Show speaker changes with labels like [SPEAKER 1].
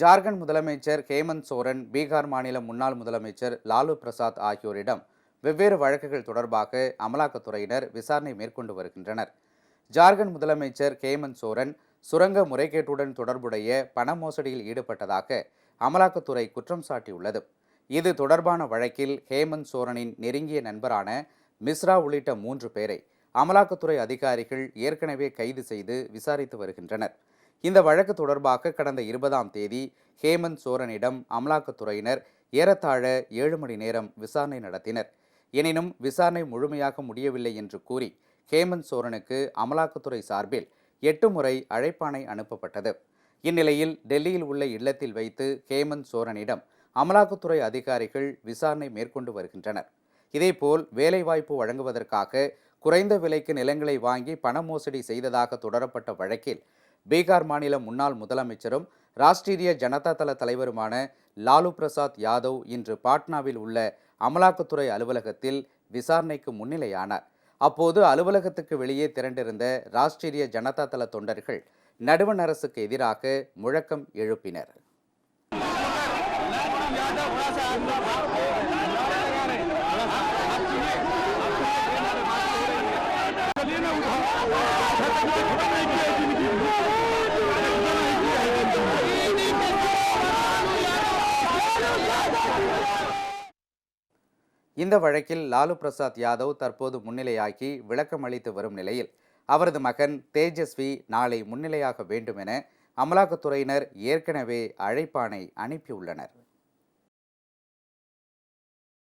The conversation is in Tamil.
[SPEAKER 1] ஜார்க்கண்ட் முதலமைச்சர் ஹேமந்த் சோரன் பீகார் மாநில முன்னாள் முதலமைச்சர் லாலு பிரசாத் ஆகியோரிடம் வெவ்வேறு வழக்குகள் தொடர்பாக அமலாக்கத்துறையினர் விசாரணை மேற்கொண்டு வருகின்றனர். ஜார்க்கண்ட் முதலமைச்சர் ஹேமந்த் சோரன் சுரங்க முறைகேட்டுடன் தொடர்புடைய பண மோசடியில் ஈடுபட்டதாக அமலாக்கத்துறை குற்றம் சாட்டியுள்ளது. இது தொடர்பான வழக்கில் ஹேமந்த் சோரனின் நெருங்கிய நண்பரான மிஸ்ரா உள்ளிட்ட மூன்று பேரை அமலாக்கத்துறை அதிகாரிகள் ஏற்கனவே கைது செய்து விசாரித்து வருகின்றனர். இந்த வழக்கு தொடர்பாக கடந்த இருபதாம் தேதி ஹேமந்த் சோரனிடம் அமலாக்கத்துறையினர் ஏறத்தாழ ஏழு மணி நேரம் விசாரணை நடத்தினர். எனினும் விசாரணை முழுமையாக முடியவில்லை என்று கூறி ஹேமந்த் சோரனுக்கு அமலாக்கத்துறை சார்பில் எட்டு முறை அழைப்பாணை அனுப்பப்பட்டது. இந்நிலையில் டெல்லியில் உள்ள இல்லத்தில் வைத்து ஹேமந்த் சோரனிடம் அமலாக்கத்துறை அதிகாரிகள் விசாரணை மேற்கொண்டு வருகின்றனர். இதேபோல் வேலைவாய்ப்பு வழங்குவதற்காக குறைந்த விலைக்கு நிலங்களை வாங்கி பண மோசடி செய்ததாக தொடரப்பட்ட வழக்கில் பீகார் மாநில முன்னாள் முதலமைச்சரும் ராஷ்டிரிய ஜனதா தள தலைவருமான லாலு பிரசாத் யாதவ் இன்று பாட்னாவில் உள்ள அமலாக்கத்துறை அலுவலகத்தில் விசாரணைக்கு முன்னிலையானார். அப்போது அலுவலகத்துக்கு வெளியே திரண்டிருந்த ராஷ்டிரிய ஜனதா தள தொண்டர்கள் நடுவண் அரசுக்கு எதிராக முழக்கம் எழுப்பினர். இந்த வழக்கில் லாலு பிரசாத் யாதவ் தற்போது முன்னிலையாகி விளக்கம் அளித்து வரும் நிலையில் அவரது மகன் தேஜஸ்வி நாளை முன்னிலையாக வேண்டும் என அமலாக்கத்துறையினர் ஏற்கனவே அழைப்பானை அனுப்பியுள்ளனர்.